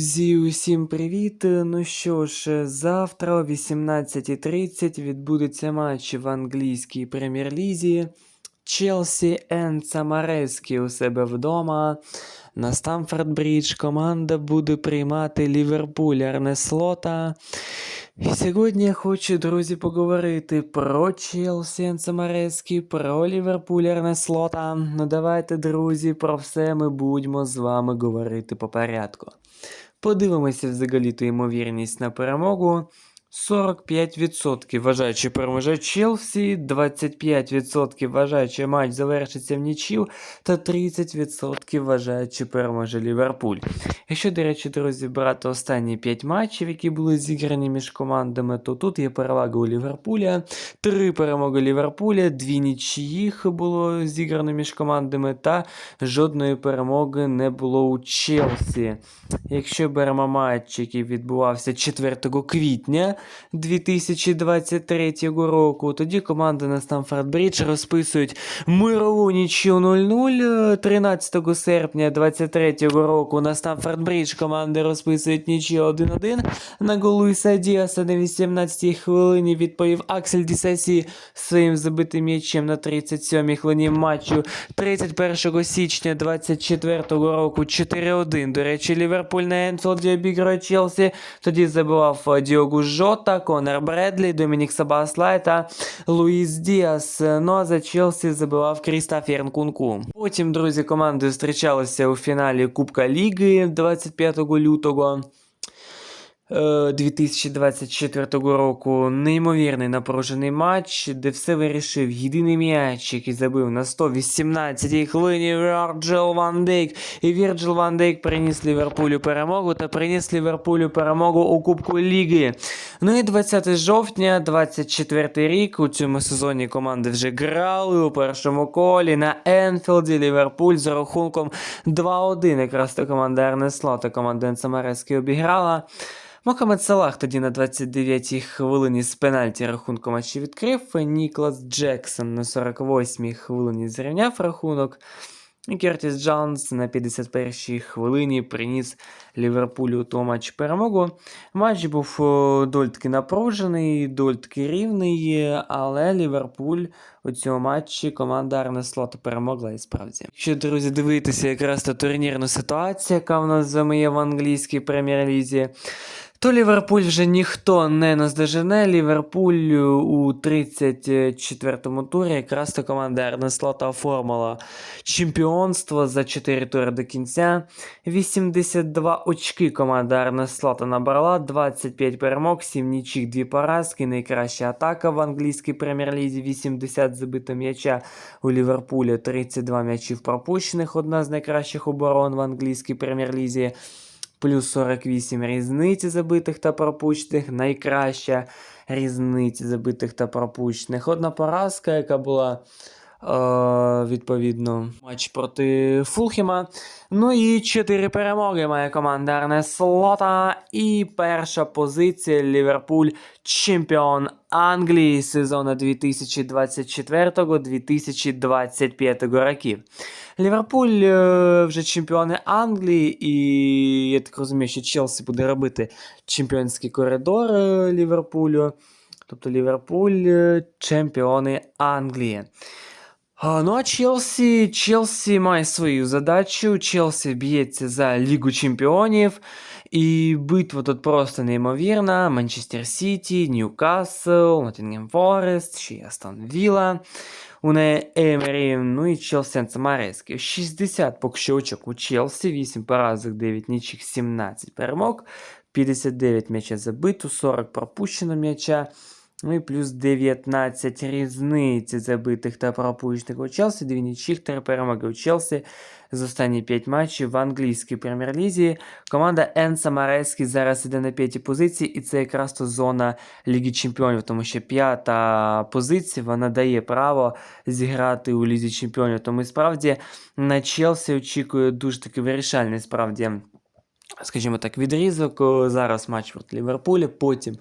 Друзі, усім привіт! Ну що ж, завтра о 18.30 відбудеться матч в англійській прем'єр-лізі. Челсі Енд Самарецький у себе вдома. На Стамфорд Брідж команда буде приймати Ліверпуль Арнеслота. І сьогодні я хочу, друзі, поговорити про Челсі Енд Самарецький, про Ліверпуль Арнеслота. Ну давайте, друзі, про все ми будемо з вами говорити по порядку. Подивимося взагалі ту ймовірність на перемогу. 45% вважаючи переможе Челсі, 25% вважаючи матч завершиться в нічів, та 30% вважаючи переможе Ліверпуль. Якщо, до речі, друзі, брати останні 5 матчів, які були зіграні між командами, то тут є перевага у Ліверпуля, 3 перемоги Ліверпуля, 2 нічиїх було зіграно між командами, та жодної перемоги не було у Челсі. Якщо беремо матч, який відбувався 4 квітня 2023 року, тоді команди на Стамфорд Брідж розписують мирову нічю 0-0. 13 серпня 2023 року на Стамфорд Брідж команди розписують нічю 1-1. На голу Іса Діаса на 18-й хвилині відповів Аксель Дісасі своїм забитим м'ячем на 37-й хвилині матчу 31 січня 2024 року 4-1. До речі, Ліверпуль на Енфілді обіграє Челсі. Тоді забивав е, Діогу Жота, Конор Бредлі, Домінік Сабаслай та Луїс Діас. Ну а за Челсі забивав Крістофер Нкунку. Потім, друзі, команди зустрічалися у фіналі Кубка Ліги 25 лютого. Е, 2024 року неймовірний напружений матч, де все вирішив єдиний м'яч, який забив на 118-й хвилині Вірджил Ван Дейк. І Вірджил Ван Дейк приніс Ліверпулю перемогу та приніс Ліверпулю перемогу у Кубку Ліги. Ну і 20 жовтня, 24 рік. У цьому сезоні команди вже грали у першому колі на Енфілді. Ліверпуль з рахунком 2-1. Якраз та команда Ернесло та команда Енсамарецький обіграла. Мохамед Салах тоді на 29-й хвилині з пенальті рахунку матчі відкрив. Ніклас Джексон на 48-й хвилині зрівняв рахунок. І Кертіс Джонс на 51-й хвилині приніс Ліверпулю то матч перемогу. Матч був дольтки напружений, дольтки рівний, але Ліверпуль у цьому матчі команда Арне Слота перемогла і справді. Якщо, друзі, дивитися якраз на турнірну ситуацію, яка в нас з вами в англійській прем'єр-лізі, то Ліверпуль вже ніхто не наздожене. Ліверпуль у 34-му турі якраз та команда Арне Слота оформила чемпіонство за 4 тури до кінця. 82 очки команда Арне Слота набрала, 25 перемог, 7 нічих, 2 поразки. Найкраща атака в англійській прем'єр-лізі, 80 забито м'яча у Ліверпуля, 32 м'ячів пропущених, одна з найкращих оборон в англійській прем'єр-лізі. Плюс 48 різниці забитих та пропущених, найкраща різниця забитих та пропущених. Одна поразка, яка була відповідно матч проти Фулхема. Ну і 4 перемоги має команда Арне Слота. І перша позиція Ліверпуль чемпіон Англії сезону 2024-2025 років. Ліверпуль е, вже чемпіони Англії, і я так розумію, що Челсі буде робити чемпіонський коридор е, Ліверпулю. Тобто Ліверпуль е, чемпіони Англії. А, Ну а Челсі, Челсі має свою задачу. Челсі б'ється за Лігу Чемпіонів. І битва тут просто неймовірна. Манчестер Сіті, Ньюкасл, Ноттінгем Форест, ще й Астон Вілла. У неї Емері, ну і Челсі Самарецький. 60 поки у Челсі, 8 поразок, 9 нічих, 17 перемог, 59 м'яча забито, 40 пропущено м'яча. Ну і плюс 19 різниці забитих та пропущених у Челсі, 2 нічих, 3 перемоги у Челсі з останні 5 матчів в англійській прем'єр-лізі. Команда Ен Самарецький зараз іде на п'ятій позиції, і це якраз то зона Ліги Чемпіонів, тому що п'ята позиція вона дає право зіграти у Лізі Чемпіонів. Тому і справді на Челсі очікує дуже таки вирішальний справді. Скажімо так, відрізок. Зараз матч проти Ліверпуля, потім е,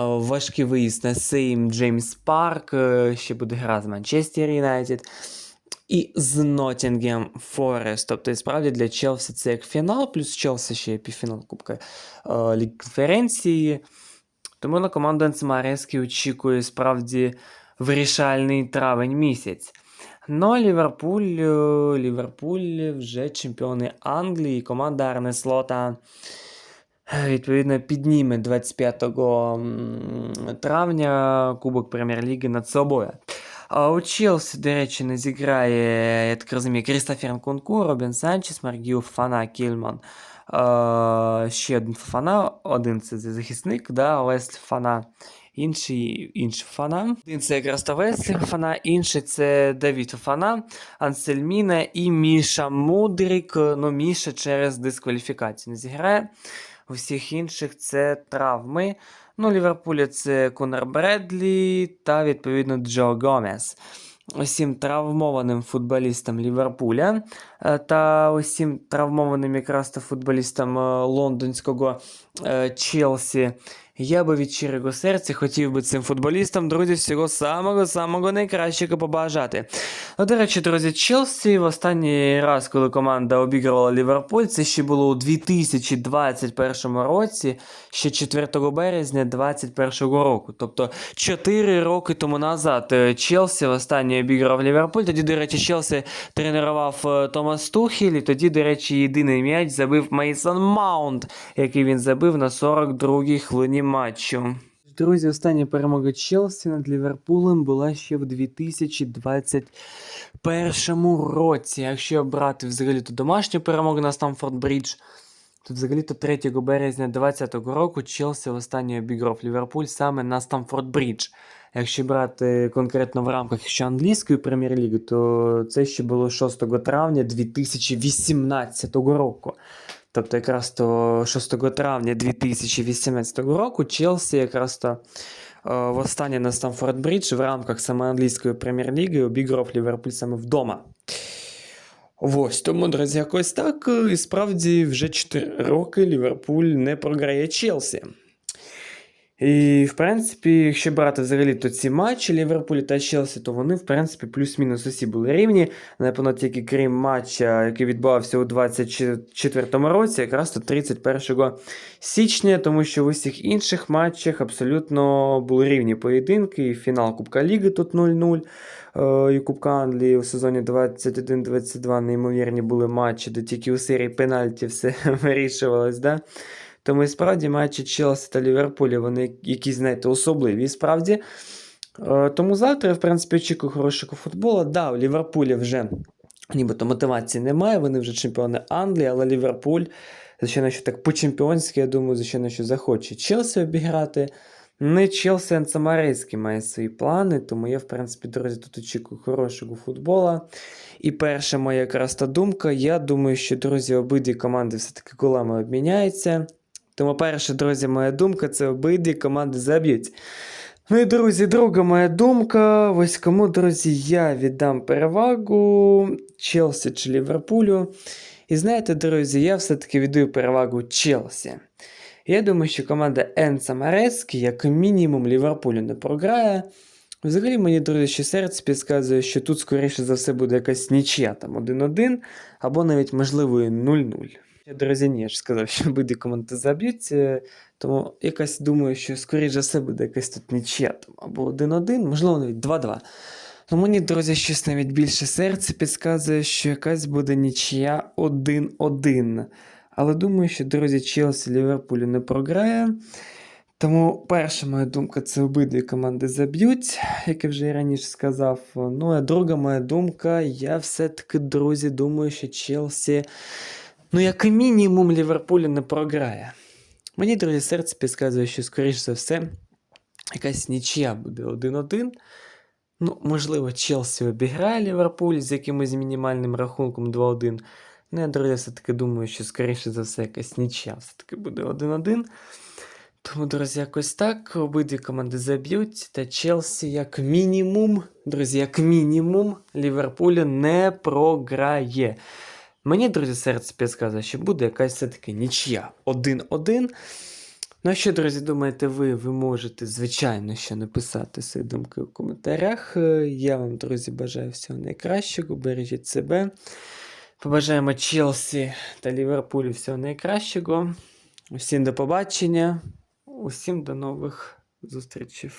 важкий виїзд на Сейм Джеймс Парк, е, ще буде гра з Манчестер Юнайтед. і з Ноттінгем Форест. Тобто, і справді для Челсі це як фінал, плюс Челсі ще є півфінал Кубка е, Ліг конференції. Тому на команду Енцемарески очікує справді вирішальний травень місяць. Ну, Ліверпуль, е, Ліверпуль вже чемпіони Англії. Команда Арне Слота е, відповідно підніме 25 травня Кубок Прем'єр-ліги над собою. А у Челсі, до речі, не зіграє, я так розумію, Крістофер Нкунку, Робін Санчес, Маргіо Фана, Кільман. Е, ще один Фана, один це захисник, да, Леслі Фана. Інший, інший Фана. Один це якраз та Фана, інший це Давід Фана, Ансельміна і Міша Мудрік. Ну, Міша через дискваліфікацію не зіграє. У всіх інших це травми. Ну, Ліверпуля це Конор Бредлі та, відповідно, Джо Гомес. Усім травмованим футболістам Ліверпуля е, та усім травмованим якраз та футболістам е, лондонського е, Челсі. Я би від щирого серця хотів би цим футболістам, друзі, всього самого-самого найкращого побажати. Ну, до речі, друзі, Челсі в останній раз, коли команда обігрувала Ліверпуль, це ще було у 2021 році, ще 4 березня 2021 року. Тобто 4 роки тому назад Челсі востаннє обіграв Ліверпуль. Тоді, до речі, Челсі тренував е, Томас Тухіль, і тоді, до речі, єдиний м'яч забив Мейсон Маунт, який він забив на 42-й хвилині матчу. Друзі, остання перемога Челсі над Ліверпулем була ще в 2021 році. Якщо брати взагалі то домашню перемогу на Стамфорд Брідж, то взагалі то 3 березня 2020 року Челсі останнє обіграв Ліверпуль саме на Стамфорд Брідж. Якщо брати конкретно в рамках ще англійської прем'єр-ліги, то це ще було 6 травня 2018 року. Тобто, якраз то 6 травня 2018 року Челсі якраз то е, востаннє на Стамфорд Брідж в рамках саме англійської прем'єр-ліги обіграв Ліверпуль саме вдома. Ось тому, друзі, якось так. І справді вже 4 роки Ліверпуль не програє Челсі. І, в принципі, якщо брати взагалі то ці матчі Ліверпулі та Челсі, то вони, в принципі, плюс-мінус усі були рівні. Напевно, тільки крім матча, який відбувався у 24-му році, якраз то 31 січня, тому що в усіх інших матчах абсолютно були рівні поєдинки. І фінал Кубка Ліги тут 0-0. е, І Кубка Англії у сезоні 21-22 неймовірні були матчі, де тільки у серії пенальті все вирішувалось. Да? Тому і справді матчі Челсі та Ліверпуля, вони якісь, знаєте, особливі. І справді. Е, Тому завтра, в принципі, очікую хорошого футболу. Да, у Ліверпуля вже нібито мотивації немає, вони вже чемпіони Англії, але Ліверпуль, звичайно, що так по-чемпіонськи, я думаю, звичайно, що захоче Челсі обіграти. Не Челсі Анцамарейський має свої плани, тому я, в принципі, друзі, тут очікую хорошого футбола. І перша моя якраз та думка. Я думаю, що, друзі, обидві команди все-таки голами обміняються. Тому перша, друзі, моя думка це обидві команди заб'ють. Ну і, друзі, друга моя думка. Ось кому, друзі, я віддам перевагу Челсі чи Ліверпулю. І знаєте, друзі, я все-таки віддаю перевагу Челсі. Я думаю, що команда Енца Марески, як мінімум, Ліверпулю не програє. Взагалі, мені, друзі, ще серце підказує, що тут, скоріше за все, буде якась нічия там 1-1, або навіть, можливо, 0-0. Я, друзі, ні, я ж сказав, що обидві команди заб'ють, е, тому якось думаю, що, скоріше за все, буде якась тут нічия там, або 1-1, можливо, навіть 2-2. Ну, мені, друзі, щось навіть більше серце підказує, що якась буде нічия 1-1. Але думаю, що, друзі, Челсі Ліверпулю не програє. Тому перша моя думка це обидві команди заб'ють, як я вже і раніше сказав. Ну, а друга моя думка, я все-таки, друзі, думаю, що Челсі, ну, як мінімум, Ліверпулю не програє. Мені, друзі, серце підказує, що, скоріш за все, якась нічия буде 1-1. Ну, можливо, Челсі обіграє Ліверпуль з якимось мінімальним рахунком 2-1. Ну, я, друзі, все-таки думаю, що, скоріше за все, якась нічия все-таки буде 1-1. Тому, друзі, якось так. Обидві команди заб'ють. Та Челсі, як мінімум, друзі, як мінімум, Ліверпулю не програє. Мені, друзі, серце підказує, що буде якась все-таки нічия 1-1. Ну а що, друзі, думаєте ви? Ви можете, звичайно, ще написати свої думки у коментарях. Е, Я вам, друзі, бажаю всього найкращого. Бережіть себе. Побажаємо Челсі та Ліверпулю всього найкращого. Усім до побачення. Усім до нових зустрічей.